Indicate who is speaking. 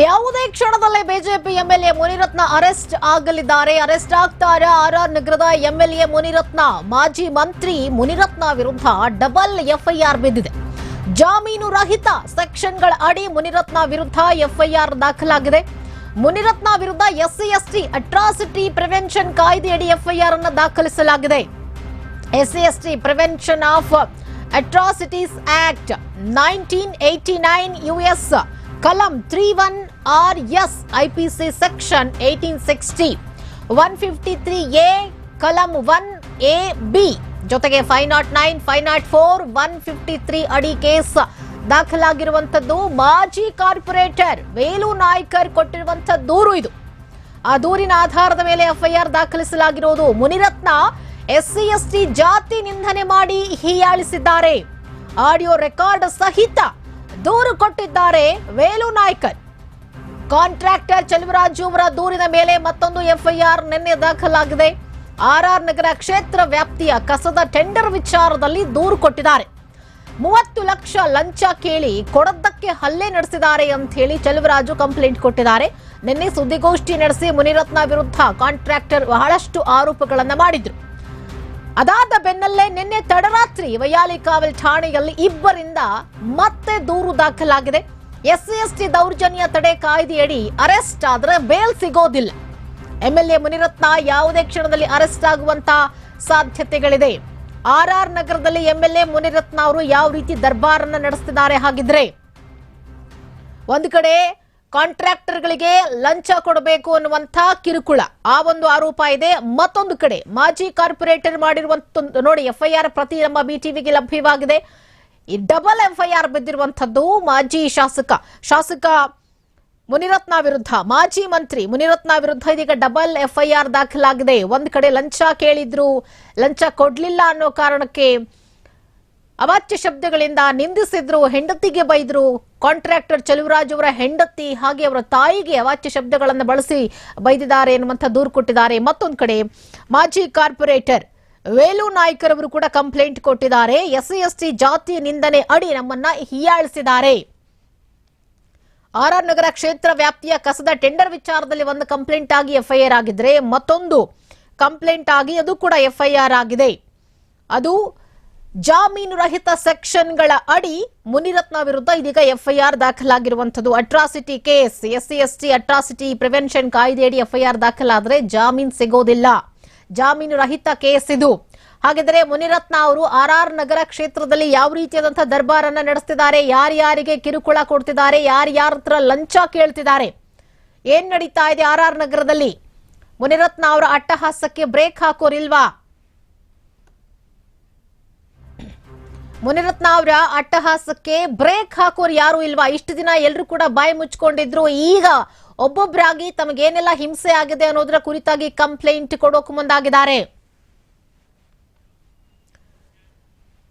Speaker 1: ಯಾವುದೇ ಕ್ಷಣದಲ್ಲೇ BJP MLA Munirathna arrest ಆಗಲಿದ್ದಾರೆ. ಅರೆಸ್ಟ್ ಆಗ್ತಾರ. ಆರ್ ಆರ್ ನಗರದ ಎಂಎಲ್ಎ ಮುನಿರತ್ನ, ಮಾಜಿ ಮಂತ್ರಿ ಮುನಿರತ್ನ ವಿರುದ್ಧ ಡಬಲ್ ಎಫ್ಐಆರ್ ಬಿದ್ದಿದೆ. ಜಾಮೀನು ರಹಿತ ಸೆಕ್ಷನ್ಗಳ ಅಡಿ ಮುನಿರತ್ನ ವಿರುದ್ಧ ಎಫ್ಐಆರ್ ದಾಖಲಾಗಿದೆ. ಮುನಿರತ್ನ ವಿರುದ್ಧ ಎಸ್ಸಿ, ಎಸ್ಟಿ ಅಟ್ರಾಸಿಟಿ ಪ್ರಿವೆನ್ಷನ್ ಕಾಯ್ದೆಯಡಿ ಎಫ್ಐಆರ್ ಅನ್ನು ದಾಖಲಿಸಲಾಗಿದೆ. SC, ST prevention of atrocities act nineteen eighty nine US S section eighteen sixty one fifty three A ಕಲಂ ಒನ್ ಎ ಬಿ ಜೊತೆಗೆ five not nine five not four one fifty three ಅಡಿ case ದಾಖಲಾಗಿರುವಂತದ್ದು ಮಾಜಿ corporator Velu Naikar ಕೊಟ್ಟಿರುವಂತ ದೂರು ಇದು. ಆ ದೂರಿನ ಆಧಾರದ ಮೇಲೆ ಎಫ್ಐಆರ್ ದಾಖಲಿಸಲಾಗಿರುವುದು. ಮುನಿರತ್ನ ಎಸ್ಸಿ, ಎಸ್ಟಿ ಜಾತಿ ನಿಂದನೆ ಮಾಡಿ ಹೀಯಾಳಿಸಿದ್ದಾರೆ. ಆಡಿಯೋ ರೆಕಾರ್ಡ್ ಸಹಿತ ಕೊಟ್ಟಿದ್ದಾರೆ ವೇಲು ನಾಯ್ಕರ್. ಕಾಂಟ್ರಾಕ್ಟರ್ ಚಲುವರಾಜು ಅವರ ದೂರಿನ ಮೇಲೆ ಮತ್ತೊಂದು ಎಫ್ಐಆರ್ ನಿನ್ನೆ ದಾಖಲಾಗಿದೆ. ಆರ್ಆರ್ ನಗರ ಕ್ಷೇತ್ರ ವ್ಯಾಪ್ತಿಯ ಕಸದ ಟೆಂಡರ್ ವಿಚಾರದಲ್ಲಿ ದೂರು ಕೊಟ್ಟಿದ್ದಾರೆ. ಮೂವತ್ತು ಲಕ್ಷ ಲಂಚ ಕೇಳಿ ಕೊಡದ್ದಕ್ಕೆ ಹಲ್ಲೆ ನಡೆಸಿದ್ದಾರೆ ಅಂತ ಹೇಳಿ ಚಲುವರಾಜು ಕಂಪ್ಲೇಂಟ್ ಕೊಟ್ಟಿದ್ದಾರೆ. ನಿನ್ನೆ ಸುದ್ದಿಗೋಷ್ಠಿ ನಡೆಸಿ ಮುನಿರತ್ನ ವಿರುದ್ಧ ಕಾಂಟ್ರಾಕ್ಟರ್ ಬಹಳಷ್ಟು ಆರೋಪಗಳನ್ನು ಮಾಡಿದ್ರು. ಅದಾದ ಬೆನ್ನಲ್ಲೇ ನಿನ್ನೆ ತಡರಾತ್ರಿ ವೈಯಾಲಿಕಾವಲ್ ಠಾಣೆಯಲ್ಲಿ ಇಬ್ಬರಿಂದ ಮತ್ತೆ ದೂರು ದಾಖಲಾಗಿದೆ. ಎಸ್ಸಿ ದೌರ್ಜನ್ಯ ತಡೆ ಕಾಯ್ದೆಯಡಿ ಅರೆಸ್ಟ್ ಆದ್ರೆ ಬೇಲ್ ಸಿಗೋದಿಲ್ಲ. ಎಂಎಲ್ಎ ಮುನಿರತ್ನ ಯಾವುದೇ ಕ್ಷಣದಲ್ಲಿ ಅರೆಸ್ಟ್ ಆಗುವಂತ ಸಾಧ್ಯತೆಗಳಿದೆ. ಆರ್ ಆರ್ ನಗರದಲ್ಲಿ ಎಂಎಲ್ಎ ಮುನಿರತ್ನ ಅವರು ಯಾವ ರೀತಿ ದರ್ಬಾರನ್ನ ನಡೆಸ್ತಿದ್ದಾರೆ ಹಾಗಿದ್ರೆ. ಒಂದು ಕಡೆ ಕಾಂಟ್ರಾಕ್ಟರ್ಗಳಿಗೆ ಲಂಚ ಕೊಡಬೇಕು ಅನ್ನುವಂಥ ಕಿರುಕುಳ. ಆ ಒಂದು ಆರೋಪ ಇದೆ. ಮತ್ತೊಂದು ಕಡೆ ಮಾಜಿ ಕಾರ್ಪೊರೇಟರ್ ಮಾಡಿರುವಂತ ನೋಡಿ, ಎಫ್ಐಆರ್ ಪ್ರತಿ ನಮ್ಮ ಬಿಟಿವಿಗೆ ಲಭ್ಯವಾಗಿದೆ. ಈ ಡಬಲ್ ಎಫ್ಐಆರ್ ಬಿದ್ದಿರುವಂತದ್ದು ಮಾಜಿ ಶಾಸಕ. ಶಾಸಕ ಮುನಿರತ್ನ ವಿರುದ್ಧ, ಮಾಜಿ ಮಂತ್ರಿ ಮುನಿರತ್ನ ವಿರುದ್ಧ ಇದೀಗ ಡಬಲ್ ಎಫ್ಐಆರ್ ದಾಖಲಾಗಿದೆ. ಒಂದ್ ಕಡೆ ಲಂಚ ಕೇಳಿದ್ರು ಲಂಚ ಕೊಡ್ಲಿಲ್ಲ ಅನ್ನೋ ಕಾರಣಕ್ಕೆ ಅವಾಚ್ಯ ಶಬ್ದಗಳಿಂದ ನಿಂದಿಸಿದ್ರು, ಹೆಂಡತಿಗೆ ಬೈದ್ರು. ಕಾಂಟ್ರಾಕ್ಟರ್ ಚಲುವರಾಜ್ ಅವರ ಹೆಂಡತಿ ಹಾಗೆ ಅವರ ತಾಯಿಗೆ ಅವಾಚ್ಯ ಶಬ್ದಗಳನ್ನು ಬಳಸಿ ಬೈದಿದ್ದಾರೆ ಎನ್ನುವಂಥ ದೂರು ಕೊಟ್ಟಿದ್ದಾರೆ. ಮತ್ತೊಂದು ಕಡೆ, ಮಾಜಿ ಕಾರ್ಪೊರೇಟರ್ ವೇಲು ನಾಯ್ಕರ್ ಅವರು ಕೂಡ ಕಂಪ್ಲೇಂಟ್ ಕೊಟ್ಟಿದ್ದಾರೆ. ಎಸ್ಸಿ ಎಸ್ಟಿ ಜಾತಿ ನಿಂದನೆ ಅಡಿ ನಮ್ಮನ್ನ ಹೀಯಾಳಿಸಿದ್ದಾರೆ. ಆರ್ ಆರ್ ನಗರ ಕ್ಷೇತ್ರ ವ್ಯಾಪ್ತಿಯ ಕಸದ ಟೆಂಡರ್ ವಿಚಾರದಲ್ಲಿ ಒಂದು ಕಂಪ್ಲೇಂಟ್ ಆಗಿ ಎಫ್ಐಆರ್ ಆಗಿದ್ರೆ ಮತ್ತೊಂದು ಕಂಪ್ಲೇಂಟ್ ಆಗಿ ಅದು ಕೂಡ ಎಫ್ಐಆರ್ ಆಗಿದೆ. ಅದು ಜಾಮೀನು ರಹಿತ ಸೆಕ್ಷನ್ಗಳ ಅಡಿ ಮುನಿರತ್ನ ವಿರುದ್ಧ ಇದೀಗ FIR ದಾಖಲಾಗಿರುವಂತದ್ದು atrocity case, SC, ST atrocity prevention ಕಾಯ್ದೆಯಡಿ ಎಫ್ಐಆರ್ ದಾಖಲಾದ್ರೆ ಜಾಮೀನು ಸಿಗೋದಿಲ್ಲ. ಜಾಮೀನು ರಹಿತ ಕೇಸ್ ಇದು. ಹಾಗಿದ್ರೆ ಮುನಿರತ್ನ ಅವರು ಆರ್ ಆರ್ ನಗರ ಕ್ಷೇತ್ರದಲ್ಲಿ ಯಾವ ರೀತಿಯಾದಂತಹ ದರ್ಬಾರನ್ನ ನಡೆಸ್ತಿದ್ದಾರೆ ಯಾರ್ಯಾರಿಗೆ ಕಿರುಕುಳ ಕೊಡ್ತಿದ್ದಾರೆ ಯಾರ್ಯಾರ ಹತ್ರ ಲಂಚ ಕೇಳ್ತಿದ್ದಾರೆ, ಏನ್ ನಡೀತಾ ಇದೆ ಆರ್ ಆರ್ ನಗರದಲ್ಲಿ? ಮುನಿರತ್ನ ಅವರ ಅಟ್ಟಹಾಸಕ್ಕೆ ಬ್ರೇಕ್ ಹಾಕೋರಿಲ್ವಾ? ಮುನಿರತ್ನ ಅವರ ಅಟ್ಟಹಾಸಕ್ಕೆ ಬ್ರೇಕ್ ಹಾಕೋರು ಯಾರು ಇಲ್ವಾ? ಇಷ್ಟು ದಿನ ಎಲ್ಲರೂ ಕೂಡ ಬಾಯಿ ಮುಚ್ಕೊಂಡಿದ್ರು. ಈಗ ಒಬ್ಬೊಬ್ಬರಾಗಿ ತಮಗೇನೆಲ್ಲ ಹಿಂಸೆ ಆಗಿದೆ ಅನ್ನೋದರ ಕುರಿತಾಗಿ ಕಂಪ್ಲೇಂಟ್ ಕೊಡೋಕೆ ಮುಂದಾಗಿದ್ದಾರೆ.